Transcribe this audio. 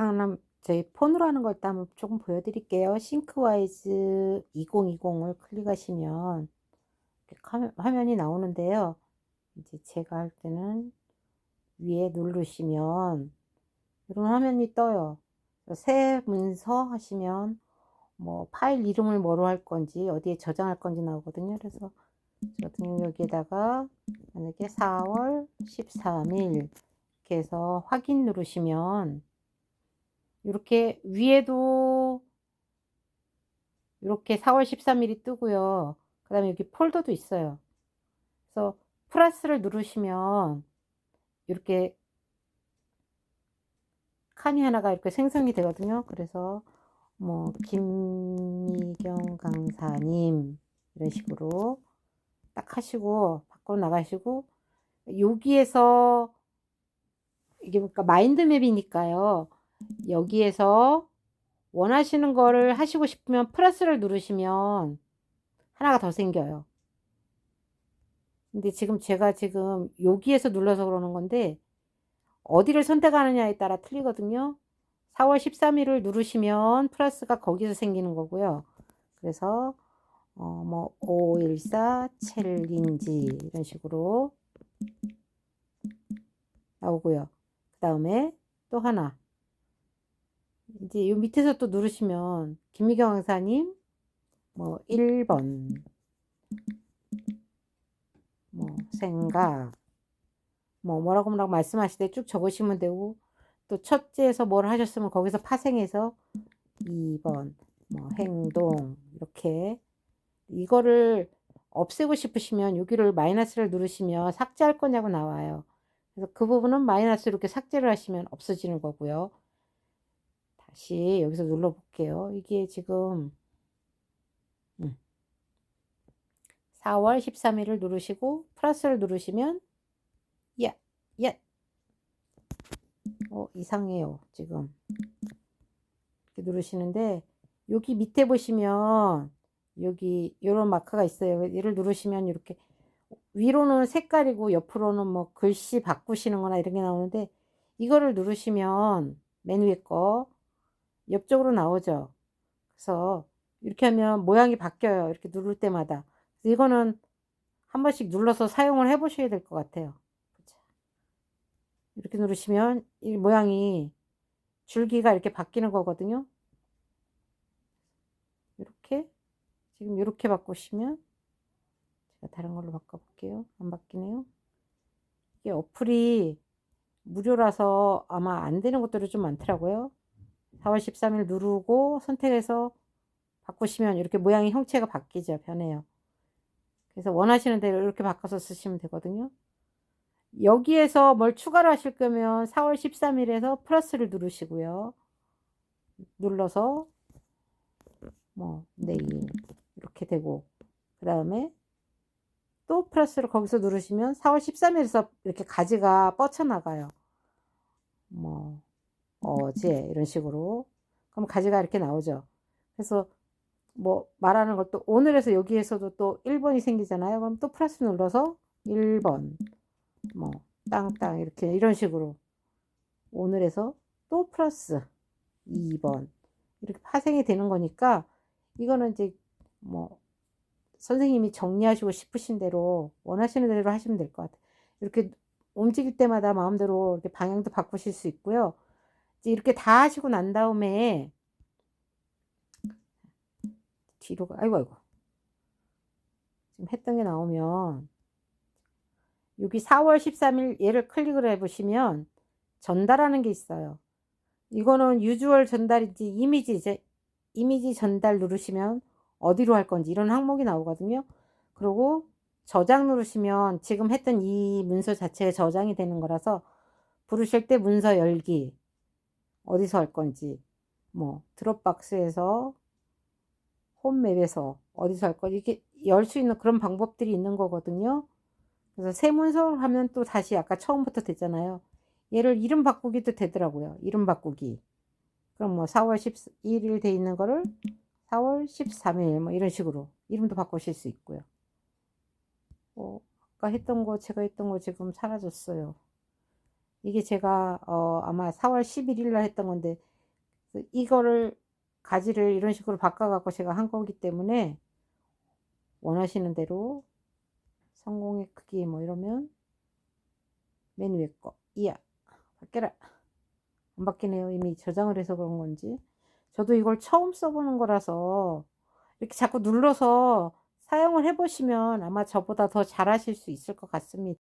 하나 저희 폰으로 하는 걸 한번 조금 보여드릴게요. 싱크와이즈 2020을 클릭하시면 화면이 나오는데요. 이제 제가 할 때는 위에 누르시면 이런 화면이 떠요. 새 문서 하시면 뭐 파일 이름을 뭐로 할 건지 어디에 저장할 건지 나오거든요. 그래서 저 같은 여기에다가 만약에 4월 13일 이렇게 해서 확인 누르시면 이렇게 위에도 이렇게 4월 13일이 뜨고요. 그 다음에 여기 폴더도 있어요. 그래서 플러스를 누르시면 이렇게 칸이 하나가 이렇게 생성이 되거든요. 그래서 뭐 김미경 강사님 이런 식으로 딱 하시고 밖으로 나가시고 여기에서 이게 그러니까 마인드맵이니까요. 여기에서 원하시는 거를 하시고 싶으면 플러스를 누르시면 하나가 더 생겨요. 근데 지금 제가 지금 여기에서 눌러서 그러는 건데 어디를 선택하느냐에 따라 틀리거든요. 4월 13일을 누르시면 플러스가 거기서 생기는 거고요. 그래서 어, 뭐, 514 챌린지 이런 식으로 나오고요. 그 다음에 또 하나. 이제 요 밑에서 또 누르시면 김미경 강사님 뭐 1번 뭐 생각 뭐 뭐라고 뭐라고 말씀하실 때쭉 적으시면 되고 또 첫째에서 뭘 하셨으면 거기서 파생해서 2번 뭐 행동 이렇게 이거를 없애고 싶으시면 여기를 마이너스를 누르시면 삭제할 거냐고 나와요. 그래서 그 부분은 마이너스 이렇게 삭제를 하시면 없어지는 거고요. 다시 여기서 눌러 볼게요. 이게 지금 음. 4월 13일을 누르시고 플러스를 누르시면 야, 야. 어, 이상해요. 지금. 이렇게 누르시는데 여기 밑에 보시면 여기 이런 마크가 있어요. 얘를 누르시면 이렇게 위로는 색깔이고 옆으로는 뭐 글씨 바꾸시는 거나 이런 게 나오는데 이거를 누르시면 맨 위에 거 옆쪽으로 나오죠. 그래서 이렇게 하면 모양이 바뀌어요. 이렇게 누를 때마다. 이거는 한 번씩 눌러서 사용을 해 보셔야 될 것 같아요. 이렇게 누르시면 이 모양이 줄기가 이렇게 바뀌는 거거든요. 이렇게 지금 이렇게 바꾸시면 제가 다른 걸로 바꿔볼게요. 안 바뀌네요. 이게 어플이 무료라서 아마 안 되는 것들이 좀 많더라고요. 4월 13일 누르고 선택해서 바꾸시면 이렇게 모양이 형체가 바뀌죠. 변해요. 그래서 원하시는 대로 이렇게 바꿔서 쓰시면 되거든요. 여기에서 뭘 추가를 하실 거면 4월 13일에서 플러스를 누르시고요. 눌러서 뭐 내일 이렇게 되고 그 다음에 또 플러스를 거기서 누르시면 4월 13일에서 이렇게 가지가 뻗쳐나가요. 뭐 어제 이런 식으로 그럼 가지가 이렇게 나오죠. 그래서 뭐 말하는 것도 오늘에서 여기에서도 또 1번이 생기잖아요. 그럼 또 플러스 눌러서 1번 뭐 땅땅 이렇게 이런 식으로 오늘에서 또 플러스 2번 이렇게 파생이 되는 거니까 이거는 이제 뭐 선생님이 정리하시고 싶으신 대로 원하시는 대로 하시면 될 것 같아요. 이렇게 움직일 때마다 마음대로 이렇게 방향도 바꾸실 수 있고요. 이렇게 다 하시고 난 다음에 뒤로 가, 아이고, 아이고. 지금 했던 게 나오면 여기 4월 13일 얘를 클릭을 해 보시면 전달하는 게 있어요. 이거는 유주얼 전달인지 이미지 이제 이미지 전달 누르시면 어디로 할 건지 이런 항목이 나오거든요. 그리고 저장 누르시면 지금 했던 이 문서 자체가 저장이 되는 거라서 부르실 때 문서 열기 어디서 할 건지 뭐 드롭박스에서 홈맵에서 어디서 할 건지 이렇게 열 수 있는 그런 방법들이 있는 거거든요. 그래서 새 문서를 하면 또 다시 아까 처음부터 됐잖아요. 얘를 이름 바꾸기도 되더라고요. 이름 바꾸기. 그럼 뭐 4월 11일 돼 있는 거를 4월 13일 뭐 이런 식으로 이름도 바꾸실 수 있고요. 어, 아까 했던 거 제가 했던 거 지금 사라졌어요. 이게 제가 어, 아마 4월 11일 날 했던 건데 그 이거를 가지를 이런 식으로 바꿔 갖고 제가 한 거기 때문에 원하시는 대로 성공의 크기 뭐 이러면 맨 위에 거 이야 바뀌라. 안 바뀌네요. 이미 저장을 해서 그런 건지. 저도 이걸 처음 써보는 거라서 이렇게 자꾸 눌러서 사용을 해보시면 아마 저보다 더 잘하실 수 있을 것 같습니다